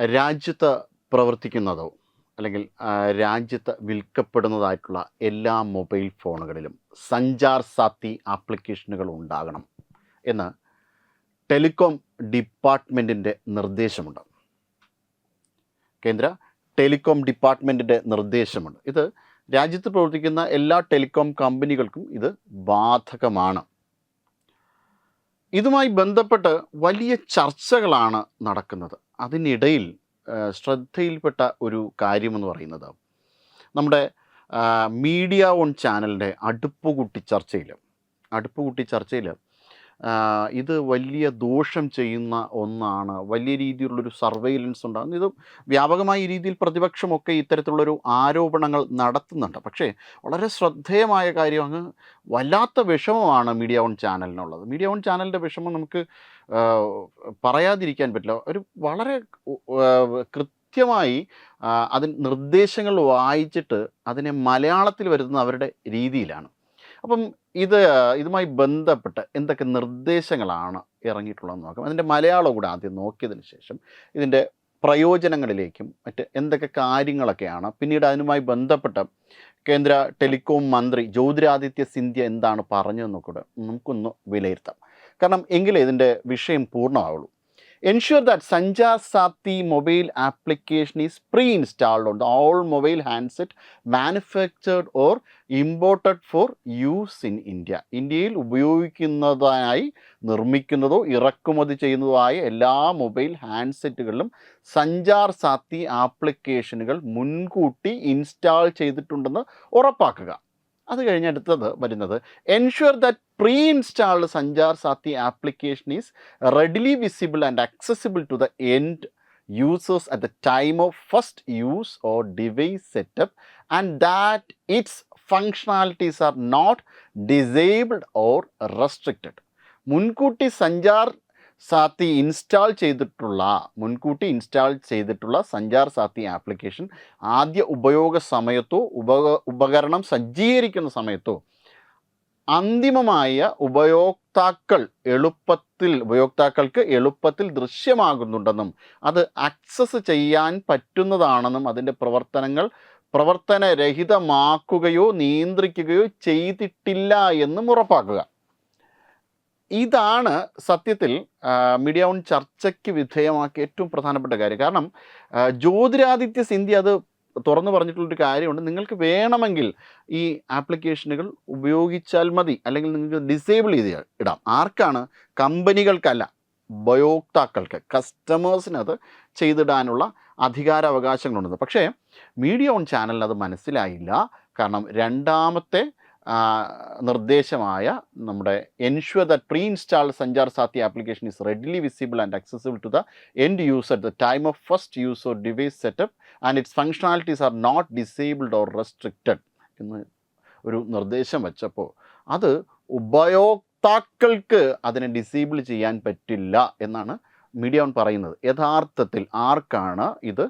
രാജ്യത്ത് പ്രവർത്തിക്കുന്നതോ അല്ലെങ്കിൽ രാജ്യത്ത് വിൽക്കപ്പെടുന്നതായിട്ടുള്ള എല്ലാ മൊബൈൽ ഫോണുകളിലും സഞ്ചാർ സാത്തി ആപ്ലിക്കേഷനുകൾ ഉണ്ടാകണം എന്ന് ടെലികോം ഡിപ്പാർട്ട്മെന്റിന്റെ നിർദ്ദേശമുണ്ട്. കേന്ദ്ര ടെലികോം ഡിപ്പാർട്ട്മെന്റിന്റെ നിർദ്ദേശമുണ്ട്. ഇത് രാജ്യത്ത് പ്രവർത്തിക്കുന്ന എല്ലാ ടെലികോം കമ്പനികൾക്കും ഇത് ബാധകമാണ്. ഇതുമായി ബന്ധപ്പെട്ട് വലിയ ചർച്ചകളാണ് നടക്കുന്നത്. അതിനിടയിൽ ശ്രദ്ധയിൽപ്പെട്ട ഒരു കാര്യമെന്ന് പറയുന്നത് നമ്മുടെ മീഡിയ ഓൺ ചാനലിന്റെ അടുപ്പുകുട്ടി ചർച്ചയിൽ അടുപ്പുകുട്ടി ചർച്ചയിൽ ഇത് വലിയ ദോഷം ചെയ്യുന്ന ഒന്നാണ്. വലിയ രീതിയിലുള്ളൊരു സർവൈലൻസ് ഉണ്ടാകുന്നു. ഇത് വ്യാപകമായ രീതിയിൽ പ്രതിപക്ഷമൊക്കെ ഇത്തരത്തിലുള്ളൊരു ആരോപണങ്ങൾ നടത്തുന്നുണ്ട്. പക്ഷേ വളരെ ശ്രദ്ധേയമായ കാര്യം അങ്ങ് വല്ലാത്ത വിഷമമാണ് മീഡിയ ഓൺ ചാനലിനുള്ളത്. മീഡിയ ഓൺ ചാനലിന്റെ വിഷമം നമുക്ക് പറയാതിരിക്കാൻ പറ്റില്ല. ഒരു വളരെ കൃത്യമായി അതിൻ നിർദ്ദേശങ്ങൾ വായിച്ചിട്ട് അതിനെ മലയാളത്തിൽ വരുന്ന അവരുടെ രീതിയിലാണ്. അപ്പം ഇത് ഇതുമായി ബന്ധപ്പെട്ട് എന്തൊക്കെ നിർദ്ദേശങ്ങളാണ് ഇറങ്ങിയിട്ടുള്ളതെന്ന് നോക്കാം. അതിന്റെ മലയാളം കൂടെ ആദ്യം നോക്കിയതിന് ശേഷം ഇതിന്റെ പ്രയോജനങ്ങളിലേക്കും മറ്റ് എന്തൊക്കെ കാര്യങ്ങളൊക്കെയാണ് പിന്നീട് അതിനുമായി ബന്ധപ്പെട്ട കേന്ദ്ര ടെലികോം മന്ത്രി ജ്യോതിരാദിത്യ സിന്ധ്യ എന്താണ് പറഞ്ഞതെന്നൊക്കെ നമുക്കൊന്ന് വിലയിരുത്താം. കാരണം എങ്കിലേ ഇതിന്റെ വിഷയം പൂർണമാവുള്ളൂ. Ensure that Sanchar Saathi mobile application is pre installed on all mobile handset manufactured or imported for use in India ഇന്ത്യയിൽ ഉപയോഗിക്കുന്നതായി നിർമ്മിക്കുന്നതോ ഇറക്കുമതി ചെയ്യുന്നതോ ആയ എല്ലാ മൊബൈൽ ഹാൻഡ്സെറ്റുകളിലും സഞ്ചാർ സാത്തി ആപ്ലിക്കേഷനുകൾ മുൻകൂട്ടി ഇൻസ്റ്റാൾ ചെയ്തിട്ടുണ്ടെന്ന് ഉറപ്പാക്കുക. അത് കഴിഞ്ഞ അടുത്തത് വരുന്നത്. Ensure that pre installed Sanchar Saathi application is readily visible and accessible to the end users at the time of first use or device setup and that its functionalities are not disabled or restricted മുൻകൂട്ടി Sanchar Saathi install ചെയ്തിട്ടുള്ള മുൻകൂട്ടി install ചെയ്തിട്ടുള്ള സഞ്ചാർ Saathi application ആദ്യ ഉപയോഗ സമയത്തോ ഉപക ഉപകരണം സജ്ജീകരിക്കുന്ന സമയത്തോ അന്തിമമായ ഉപയോക്താക്കൾ എളുപ്പത്തിൽ ഉപയോക്താക്കൾക്ക് എളുപ്പത്തിൽ ദൃശ്യമാകുന്നുണ്ടെന്നും അത് ആക്സസ് ചെയ്യാൻ പറ്റുന്നതാണെന്നും അതിന്റെ പ്രവർത്തനങ്ങൾ പ്രവർത്തനരഹിതമാക്കുകയോ നിയന്ത്രിക്കുകയോ ചെയ്തിട്ടില്ല എന്നും ഉറപ്പാക്കുക. ഇതാണ് സത്യത്തിൽ മീഡിയ ഓൺ ചർച്ചയ്ക്ക് വിധേയമാക്കിയ ഏറ്റവും പ്രധാനപ്പെട്ട കാര്യം. കാരണം ജ്യോതിരാദിത്യ സിന്ധ്യ അത് തുറന്നു പറഞ്ഞിട്ടുള്ളൊരു കാര്യമുണ്ട്. നിങ്ങൾക്ക് വേണമെങ്കിൽ ഈ ആപ്ലിക്കേഷനുകൾ ഉപയോഗിച്ചാൽ മതി. അല്ലെങ്കിൽ നിങ്ങൾക്ക് ഡിസേബിൾ ചെയ്ത് ഇടാം. ആർക്കാണ്? കമ്പനികൾക്കല്ല ഉപയോക്താക്കൾക്ക് കസ്റ്റമേഴ്സിനത് ചെയ്തിടാനുള്ള അധികാരാവകാശങ്ങളുണ്ട്. പക്ഷേ മീഡിയ ഓൺ ചാനലിന് അത് മനസ്സിലായില്ല. കാരണം രണ്ടാമത്തെ നിർദ്ദേശമായ നമ്മുടെ ensure the pre installed Sanchar Saathi application is readily visible and accessible to the end user at the time of first use or device setup and its functionalities are not disabled or restricted എന്ന് ഒരു നിർദ്ദേശം വെച്ചപ്പോൾ അത് ഉപയോക്താക്കൾക്ക് അതിനെ disable ചെയ്യാൻ പറ്റില്ല എന്നാണ് മീഡിയ ഓൺ പറയുന്നത്. യഥാർത്ഥത്തിൽ ആർക്കാണ് ഇത്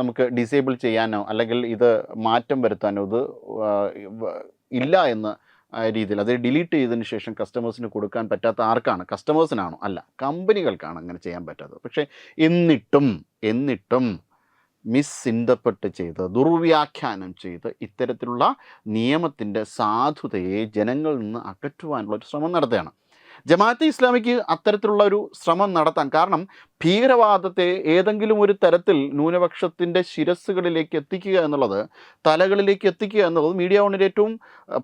നമുക്ക് ഡിസേബിൾ ചെയ്യാനോ അല്ലെങ്കിൽ ഇത് മാറ്റം വരുത്താനോ ഇത് ഇല്ല എന്ന രീതിയിൽ അത് ഡിലീറ്റ് ചെയ്തതിന് ശേഷം കസ്റ്റമേഴ്സിന് കൊടുക്കാൻ പറ്റാത്ത ആർക്കാണ്? കസ്റ്റമേഴ്സിനാണോ അല്ല കമ്പനികൾക്കാണ് അങ്ങനെ ചെയ്യാൻ പറ്റാത്തത്. പക്ഷേ എന്നിട്ടും എന്നിട്ടും മിസ്ചിന്തപ്പെട്ട് ചെയ്ത് ദുർവ്യാഖ്യാനം ചെയ്ത് ഇത്തരത്തിലുള്ള നിയമത്തിന്റെ സാധുതയെ ജനങ്ങളിൽ നിന്ന് അകറ്റുവാനുള്ള ഒരു ശ്രമം നടത്തുകയാണ്. ജമാഅത്തെ ഇസ്ലാമിക്ക് അത്തരത്തിലുള്ള ഒരു ശ്രമം നടത്താൻ കാരണം ഭീകരവാദത്തെ ഏതെങ്കിലും ഒരു തരത്തിൽ ന്യൂനപക്ഷത്തിന്റെ ശിരസ്സുകളിലേക്ക് എത്തിക്കുക എന്നുള്ളത് തലകളിലേക്ക് എത്തിക്കുക എന്നുള്ളത് മീഡിയ ഓണിന്റെ ഏറ്റവും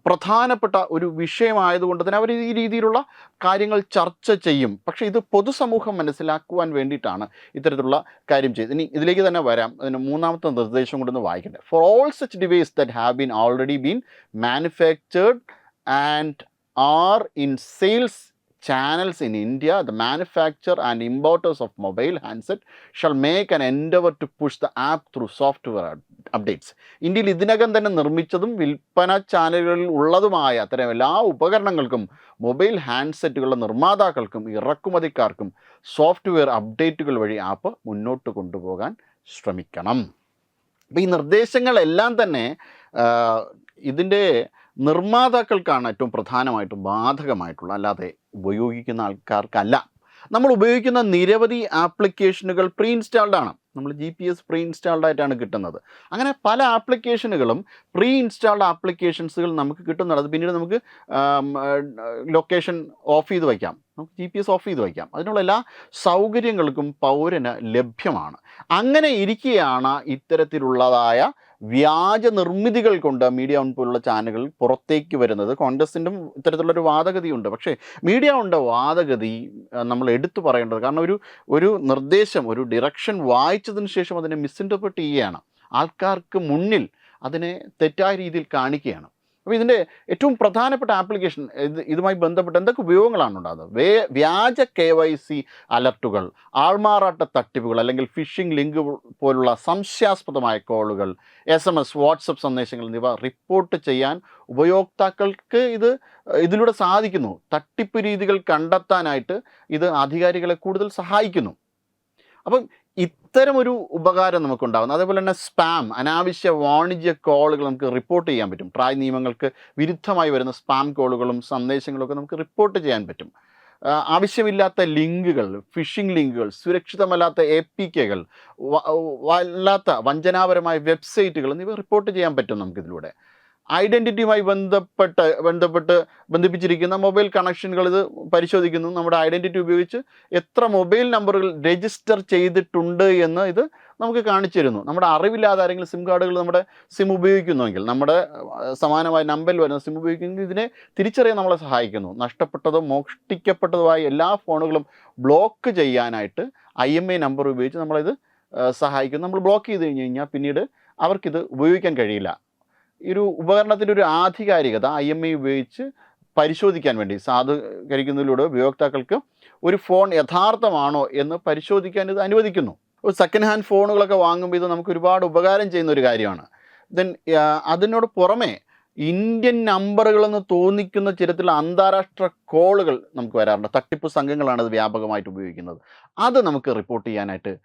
പ്രധാനപ്പെട്ട ഒരു വിഷയമായതുകൊണ്ട് തന്നെ അവർ ഈ രീതിയിലുള്ള കാര്യങ്ങൾ ചർച്ച ചെയ്യും. പക്ഷേ ഇത് പൊതുസമൂഹം മനസ്സിലാക്കുവാൻ വേണ്ടിയിട്ടാണ് ഇത്തരത്തിലുള്ള കാര്യം ചെയ്തത്. ഇനി ഇതിലേക്ക് തന്നെ വരാം. അതിന് മൂന്നാമത്തെ നിർദ്ദേശം കൊണ്ടൊന്ന് വായിക്കട്ടെ. For all such device that have been already been manufactured and are in sales channels in India, the manufacturer and importers of mobile handset shall make an endeavor to push the app through software updates. ഇന്ത്യയിൽ ഇതിനകം തന്നെ നിർമ്മിച്ചതും വിൽപ്പന ചാനലുകളിൽ ഉള്ളതുമായ അത്തരം എല്ലാ ഉപകരണങ്ങൾക്കും mobile ഹാൻഡ്സെറ്റുകളുടെ നിർമ്മാതാക്കൾക്കും ഇറക്കുമതിക്കാർക്കും software അപ്ഡേറ്റുകൾ വഴി ആപ്പ് മുന്നോട്ട് കൊണ്ടുപോകാൻ ശ്രമിക്കണം അപ്പോൾ ഈ നിർദ്ദേശങ്ങളെല്ലാം തന്നെ ഇതിന്റെ നിർമ്മാതാക്കൾക്കാണ് ഏറ്റവും പ്രധാനമായിട്ടും ബാധകമായിട്ടുള്ള അല്ലാതെ ഉപയോഗിക്കുന്ന ആൾക്കാർക്കല്ല. നമ്മൾ ഉപയോഗിക്കുന്ന നിരവധി ആപ്ലിക്കേഷനുകൾ പ്രീ ഇൻസ്റ്റാൾഡ് ആണ്. നമ്മൾ G P S pre installed ആയിട്ടാണ് കിട്ടുന്നത്. അങ്ങനെ പല ആപ്ലിക്കേഷനുകളും പ്രീ ഇൻസ്റ്റാൾഡ് ആപ്ലിക്കേഷൻസുകൾ നമുക്ക് കിട്ടുന്നുണ്ട്. അത് പിന്നീട് നമുക്ക് ലൊക്കേഷൻ ഓഫ് ചെയ്ത് വയ്ക്കാം. നമുക്ക് ജി പി എസ് ഓഫ് ചെയ്ത് വയ്ക്കാം. അതിനുള്ള എല്ലാ സൗകര്യങ്ങൾക്കും പൗരന് ലഭ്യമാണ്. അങ്ങനെ ഇരിക്കുകയാണ് ഇത്തരത്തിലുള്ളതായ വ്യാജ നിർമ്മിതികൾ കൊണ്ട് മീഡിയ ഓൺ പോലുള്ള ചാനലുകൾ പുറത്തേക്ക് വരുന്നത് കോൺഗ്രസിന്റെ ഇത്തരത്തിലുള്ളൊരു വാദഗതിയുണ്ട്. പക്ഷേ മീഡിയ ഉണ്ട് വാദഗതി നമ്മൾ എടുത്തു പറയേണ്ടത് കാരണം ഒരു ഒരു നിർദ്ദേശം ഒരു ഡിറക്ഷൻ വായിച്ചതിന് ശേഷം അതിനെ മിസ്ഇന്റർപ്രറ്റ് ചെയ്യുകയാണ്. ആൾക്കാർക്ക് മുന്നിൽ അതിനെ തെറ്റായ രീതിയിൽ കാണിക്കുകയാണ്. അപ്പോൾ ഇതിന്റെ ഏറ്റവും പ്രധാനപ്പെട്ട ആപ്ലിക്കേഷൻ ഇത് ഇതുമായി ബന്ധപ്പെട്ട് എന്തൊക്കെ ഉപയോഗങ്ങളാണ് ഉണ്ടാകുന്നത്? വേ വ്യാജ കെ വൈ സി അലർട്ടുകൾ ആൾമാറാട്ട തട്ടിപ്പുകൾ അല്ലെങ്കിൽ ഫിഷിംഗ് ലിങ്ക് പോലുള്ള സംശയാസ്പദമായ കോളുകൾ എസ് എം എസ് വാട്സപ്പ് സന്ദേശങ്ങൾ എന്നിവ റിപ്പോർട്ട് ചെയ്യാൻ ഉപയോക്താക്കൾക്ക് ഇത് ഇതിലൂടെ സാധിക്കുന്നു. തട്ടിപ്പ് രീതികൾ കണ്ടെത്താനായിട്ട് ഇത് അധികാരികളെ കൂടുതൽ സഹായിക്കുന്നു. അപ്പം ഇത്തരമൊരു ഉപകാരം നമുക്കുണ്ടാകുന്നു. അതേപോലെ തന്നെ സ്പാം അനാവശ്യ വാണിജ്യ കോളുകൾ നമുക്ക് റിപ്പോർട്ട് ചെയ്യാൻ പറ്റും. ട്രായ് നിയമങ്ങൾക്ക് വിരുദ്ധമായി വരുന്ന സ്പാം കോളുകളും സന്ദേശങ്ങളും ഒക്കെ നമുക്ക് റിപ്പോർട്ട് ചെയ്യാൻ പറ്റും. ആവശ്യമില്ലാത്ത ലിങ്കുകൾ ഫിഷിംഗ് ലിങ്കുകൾ സുരക്ഷിതമല്ലാത്ത എ പി കെകൾ വല്ലാത്ത വഞ്ചനാപരമായ വെബ്സൈറ്റുകൾ എന്നിവ റിപ്പോർട്ട് ചെയ്യാൻ പറ്റും നമുക്കിതിലൂടെ ഐഡന്റിറ്റിയുമായി ബന്ധപ്പെട്ട് ബന്ധപ്പെട്ട് ബന്ധിപ്പിച്ചിരിക്കുന്ന മൊബൈൽ കണക്ഷനുകൾ ഇത് പരിശോധിക്കുന്നു. നമ്മുടെ ഐഡന്റിറ്റി ഉപയോഗിച്ച് എത്ര മൊബൈൽ നമ്പറുകൾ രജിസ്റ്റർ ചെയ്തിട്ടുണ്ട് എന്ന് ഇത് നമുക്ക് കാണിച്ചു തരുന്നു. നമ്മുടെ അറിവില്ലാതെ ആരെങ്കിലും സിം കാർഡുകൾ നമ്മുടെ സിം ഉപയോഗിക്കുന്നുവെങ്കിൽ നമ്മുടെ സമാനമായ നമ്പറിൽ വരുന്ന സിം ഉപയോഗിക്കുമെങ്കിൽ ഇതിനെ തിരിച്ചറിയാൻ നമ്മളെ സഹായിക്കുന്നു. നഷ്ടപ്പെട്ടതോ മോഷ്ടിക്കപ്പെട്ടതുമായ എല്ലാ ഫോണുകളും ബ്ലോക്ക് ചെയ്യാനായിട്ട് ഐ എം ഐ നമ്പർ ഉപയോഗിച്ച് നമ്മളിത് സഹായിക്കുന്നു. സഹായിക്കും നമ്മൾ ബ്ലോക്ക് ചെയ്ത് കഴിഞ്ഞ് കഴിഞ്ഞാൽ പിന്നീട് അവർക്കിത് ഉപയോഗിക്കാൻ കഴിയില്ല. ഒരു ഉപകരണത്തിന്റെ ഒരു ആധികാരികത ഐ എം ഐ ഉപയോഗിച്ച് പരിശോധിക്കാൻ വേണ്ടി സാധൂകരിക്കുന്നതിലൂടെ ഉപയോക്താക്കൾക്ക് ഒരു ഫോൺ യഥാർത്ഥമാണോ എന്ന് പരിശോധിക്കാൻ ഇത് അനുവദിക്കുന്നു. ഒരു സെക്കൻഡ് ഹാൻഡ് ഫോണുകളൊക്കെ വാങ്ങുമ്പോൾ ഇത് നമുക്ക് ഒരുപാട് ഉപകാരം ചെയ്യുന്ന ഒരു കാര്യമാണ്. ദെൻ അതിനോട് പുറമേ ഇന്ത്യൻ നമ്പറുകളെന്ന് തോന്നിക്കുന്ന ചിരത്തിലുള്ള അന്താരാഷ്ട്ര കോളുകൾ നമുക്ക് വരാറുണ്ട്. തട്ടിപ്പ് സംഘങ്ങളാണ് ഇത് വ്യാപകമായിട്ട് ഉപയോഗിക്കുന്നത്. അത് നമുക്ക് റിപ്പോർട്ട് ചെയ്യാനായിട്ട്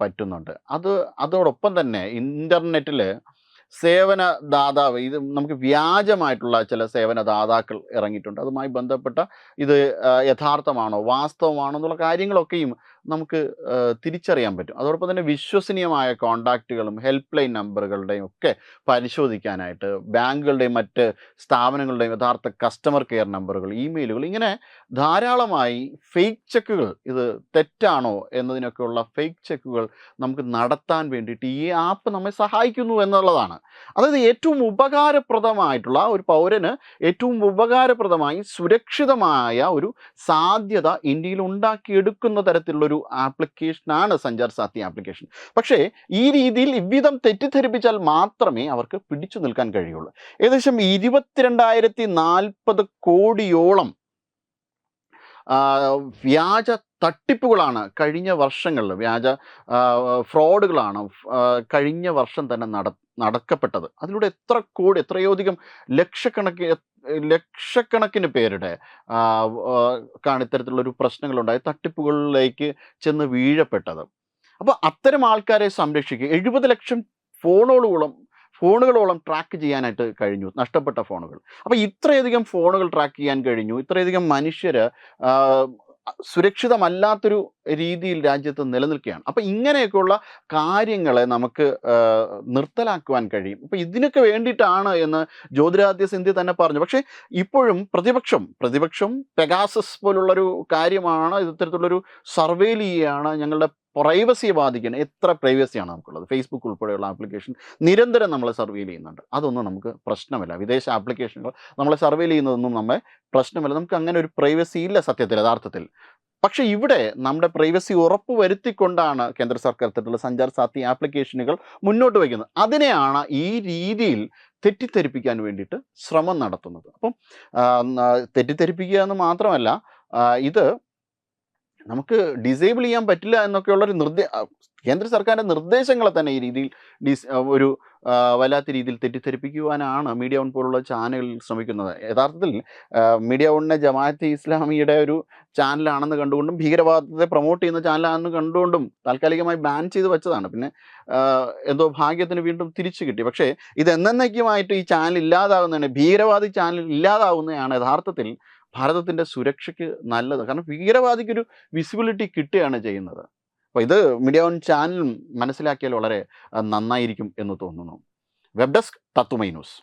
പറ്റുന്നുണ്ട്. അത് അതോടൊപ്പം തന്നെ ഇന്റർനെറ്റിൽ സേവന ദാതാവ് ഇത് നമുക്ക് വ്യാജമായിട്ടുള്ള ചില സേവന ദാതാക്കൾ ഇറങ്ങിയിട്ടുണ്ട്. അതുമായി ബന്ധപ്പെട്ട ഇത് യഥാർത്ഥമാണോ വാസ്തവമാണോ എന്നുള്ള കാര്യങ്ങളൊക്കെയും നമുക്ക് തിരിച്ചറിയാൻ പറ്റും. അതോടൊപ്പം തന്നെ വിശ്വസനീയമായ കോണ്ടാക്റ്റുകളും ഹെൽപ്പ് ലൈൻ നമ്പറുകളുടെയും ഒക്കെ പരിശോധിക്കാനായിട്ട് ബാങ്കുകളുടെയും മറ്റ് സ്ഥാപനങ്ങളുടെയും യഥാർത്ഥ കസ്റ്റമർ കെയർ നമ്പറുകൾ ഇമെയിലുകൾ ഇങ്ങനെ ധാരാളമായി ഫേക്ക് ചെക്കുകൾ ഇത് തെറ്റാണോ എന്നതിനൊക്കെയുള്ള ഫേക്ക് ചെക്കുകൾ നമുക്ക് നടത്താൻ വേണ്ടിയിട്ട് ഈ ആപ്പ് നമ്മെ സഹായിക്കുന്നു എന്നുള്ളതാണ്. അതായത് ഏറ്റവും ഉപകാരപ്രദമായിട്ടുള്ള ഒരു പൗരന് ഏറ്റവും ഉപകാരപ്രദമായി സുരക്ഷിതമായ ഒരു സാധ്യത ഇന്ത്യയിൽ ഉണ്ടാക്കിയെടുക്കുന്ന തരത്തിലുള്ളൊരു ആപ്ലിക്കേഷനാണ് സഞ്ചാർ സാത്തി ആപ്ലിക്കേഷൻ പക്ഷേ ഈ രീതിയിൽ ഇவ்விധം തെറ്റിദ്ധരിപ്പിച്ചാൽ മാത്രമേ അവർക്ക് പിടിച്ചു നിൽക്കാൻ കഴിയുള്ളൂ. ഏകദേശം ഇരുപത്തിരണ്ടായിരത്തി നാൽപ്പത് കോടിയോളം വ്യാജ തട്ടിപ്പുകളാണ് കഴിഞ്ഞ വർഷങ്ങളിൽ വ്യാജ ഫ്രോഡുകളാണ് കഴിഞ്ഞ വർഷം തന്നെ നട നടക്കപ്പെട്ടത്. അതിലൂടെ എത്ര കോടി എത്രയോധികം ലക്ഷക്കണക്കിന് ലക്ഷക്കണക്കിന് പേരുടെ കാണിത്തരത്തിലുള്ളൊരു പ്രശ്നങ്ങളുണ്ടായി തട്ടിപ്പുകളിലേക്ക് ചെന്ന് വീഴപ്പെട്ടത്. അപ്പോൾ അത്തരം ആൾക്കാരെ സംരക്ഷിക്കുക. എഴുപത് ലക്ഷം ഫോണുകളോളം ഫോണുകളോളം ട്രാക്ക് ചെയ്യാനായിട്ട് കഴിഞ്ഞു നഷ്ടപ്പെട്ട ഫോണുകൾ. അപ്പോൾ ഇത്രയധികം ഫോണുകൾ ട്രാക്ക് ചെയ്യാൻ കഴിഞ്ഞു. ഇത്രയധികം മനുഷ്യർ സുരക്ഷിതമല്ലാത്തൊരു രീതിയിൽ രാജ്യത്ത് നിലനിൽക്കുകയാണ്. അപ്പോൾ ഇങ്ങനെയൊക്കെയുള്ള കാര്യങ്ങളെ നമുക്ക് നിർത്തലാക്കുവാൻ കഴിയും. അപ്പോൾ ഇതിനൊക്കെ വേണ്ടിയിട്ടാണ് എന്ന് ജ്യോതിരാദിത്യ സിന്ധ്യ തന്നെ പറഞ്ഞു. പക്ഷേ ഇപ്പോഴും പ്രതിപക്ഷം പ്രതിപക്ഷം പെഗാസസ് പോലുള്ളൊരു കാര്യമാണ് ഇത്തരത്തിലുള്ളൊരു സർവേയിൽ ചെയ്യുകയാണ് ഞങ്ങളുടെ പ്രൈവസിയെ ബാധിക്കുന്ന എത്ര പ്രൈവസിയാണ് നമുക്കുള്ളത്? ഫേസ്ബുക്ക് ഉൾപ്പെടെയുള്ള ആപ്ലിക്കേഷൻ നിരന്തരം നമ്മളെ സർവേ ചെയ്യുന്നുണ്ട്. അതൊന്നും നമുക്ക് പ്രശ്നമില്ല. വിദേശ ആപ്ലിക്കേഷനുകൾ നമ്മളെ സർവേ ചെയ്യുന്നതൊന്നും നമ്മെ പ്രശ്നമില്ല. നമുക്ക് അങ്ങനെ ഒരു പ്രൈവസി ഇല്ല സത്യത്തിൽ യഥാർത്ഥത്തിൽ. പക്ഷേ ഇവിടെ നമ്മുടെ പ്രൈവസി ഉറപ്പ് വരുത്തിക്കൊണ്ടാണ് കേന്ദ്ര സർക്കാർ തരത്തിലുള്ള സഞ്ചാർ സാത്തി ആപ്ലിക്കേഷനുകൾ മുന്നോട്ട് വയ്ക്കുന്നത്. അതിനെയാണ് ഈ രീതിയിൽ തെറ്റിദ്ധരിപ്പിക്കാൻ വേണ്ടിയിട്ട് ശ്രമം നടത്തുന്നത്. അപ്പം തെറ്റിദ്ധരിപ്പിക്കുക എന്ന് മാത്രമല്ല ഇത് നമുക്ക് ഡിസേബിൾ ചെയ്യാൻ പറ്റില്ല എന്നൊക്കെയുള്ളൊരു നിർദ്ദേ കേന്ദ്ര സർക്കാരിന്റെ നിർദ്ദേശങ്ങളെ തന്നെ ഈ രീതിയിൽ ഡിസ് ഒരു വല്ലാത്ത രീതിയിൽ തെറ്റിദ്ധരിപ്പിക്കുവാനാണ് മീഡിയ വൺ പോലുള്ള ചാനലുകൾ ശ്രമിക്കുന്നത്. യഥാർത്ഥത്തിൽ മീഡിയ വണ്ണിനെ ജമാഅത്ത് ഇസ്ലാമിയുടെ ഒരു ചാനലാണെന്ന് കണ്ടുകൊണ്ടും ഭീകരവാദത്തെ പ്രൊമോട്ട് ചെയ്യുന്ന ചാനലാണെന്ന് കണ്ടുകൊണ്ടും താൽക്കാലികമായി ബാൻ ചെയ്ത് വെച്ചതാണ്. പിന്നെ എന്തോ ഭാഗ്യത്തിന് വീണ്ടും തിരിച്ചു കിട്ടി. പക്ഷേ ഇത് എന്നേക്കുമായിട്ട് ഈ ചാനൽ ഇല്ലാതാകുന്നതാണ് ഭീകരവാദി ചാനൽ ഇല്ലാതാവുന്നതാണ്. യഥാർത്ഥത്തിൽ ഭാരതത്തിന്റെ സുരക്ഷയ്ക്ക് നല്ലത്. കാരണം ഭീകരവാദിക്കൊരു വിസിബിലിറ്റി കിട്ടുകയാണ് ചെയ്യുന്നത്. അപ്പോൾ ഇത് മീഡിയ ഓൺ ചാനലും മനസ്സിലാക്കിയാൽ വളരെ നന്നായിരിക്കും എന്ന് തോന്നുന്നു. വെബ് ഡെസ്ക് തത്തുമൈ ന്യൂസ്